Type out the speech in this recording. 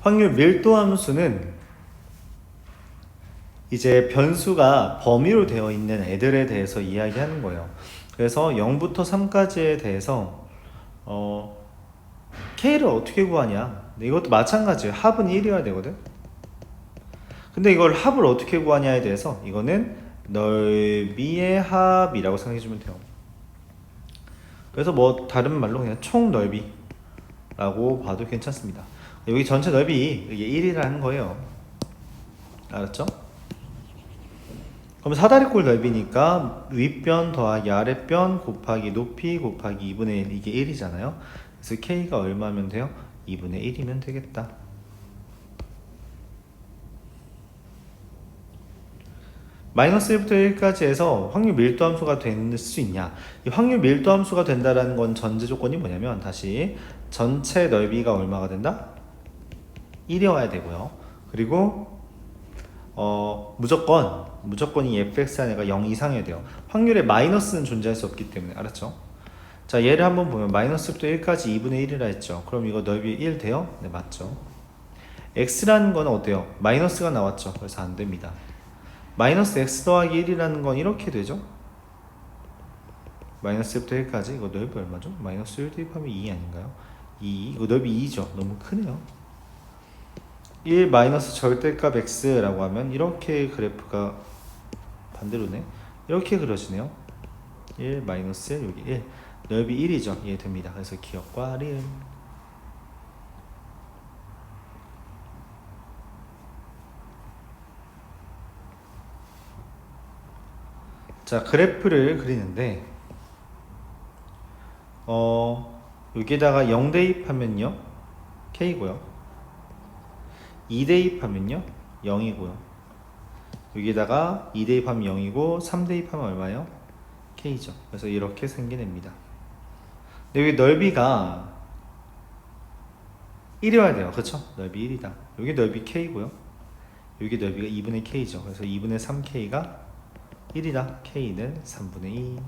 확률 밀도 함수는 이제 변수가 범위로 되어 있는 애들에 대해서 이야기하는 거예요. 그래서 0부터 3까지에 대해서 어, K를 어떻게 구하냐? 이것도 마찬가지예요. 합은 1이어야 되거든. 근데 이걸 합을 어떻게 구하냐에 대해서 이거는 넓이의 합이라고 생각해 주면 돼요. 그래서 뭐 다른 말로 그냥 총 넓이라고 봐도 괜찮습니다. 여기 전체 넓이 이게 1이라는 거예요. 알았죠? 그럼 사다리꼴 넓이니까 윗변 더하기 아랫변 곱하기 높이 곱하기 2분의 1 이게 1이잖아요. 그래서 K가 얼마면 돼요? 2분의 1이면 되겠다. 마이너스 1부터 1까지 해서 확률 밀도 함수가 될 수 있냐? 이 확률 밀도 함수가 된다라는 건 전제 조건이 뭐냐면 다시 전체 넓이가 얼마가 된다? 1이어야 되고요. 그리고 어 무조건 무조건 이 fx 안에가 0 이상이어야 돼요. 확률에 마이너스는 존재할 수 없기 때문에 알았죠? 자 얘를 한번 보면 마이너스부터 1까지 2분의 1이라 했죠. 그럼 이거 넓이 1 돼요? 네 맞죠. x라는 건 어때요? 마이너스가 나왔죠. 그래서 안 됩니다. 마이너스 x 더하기 1이라는 건 이렇게 되죠. 마이너스 1부터 1까지 이거 넓이 얼마죠? 마이너스 1 대입하면 2 아닌가요? 2 이거 넓이 2죠. 너무 크네요. 1 마이너스 절대값 x라고 하면 이렇게 그래프가 반대로네. 이렇게 그려지네요. 1 마이너스 1 여기 1 넓이 1이죠. 이해 됩니다. 그래서 기억과 리음 자 그래프를 그리는데 어 여기다가 0 대입하면요 k고요 2 대입하면요 0이고요 여기다가 2 대입하면 0이고 3 대입하면 얼마예요? k죠 그래서 이렇게 생겨냅니다 근데 여기 넓이가 1이어야 돼요 그쵸? 넓이 1이다 여기 넓이 k고요 여기 넓이가 2분의 k죠 그래서 2분의 3k가 1이다. K는 3분의 2.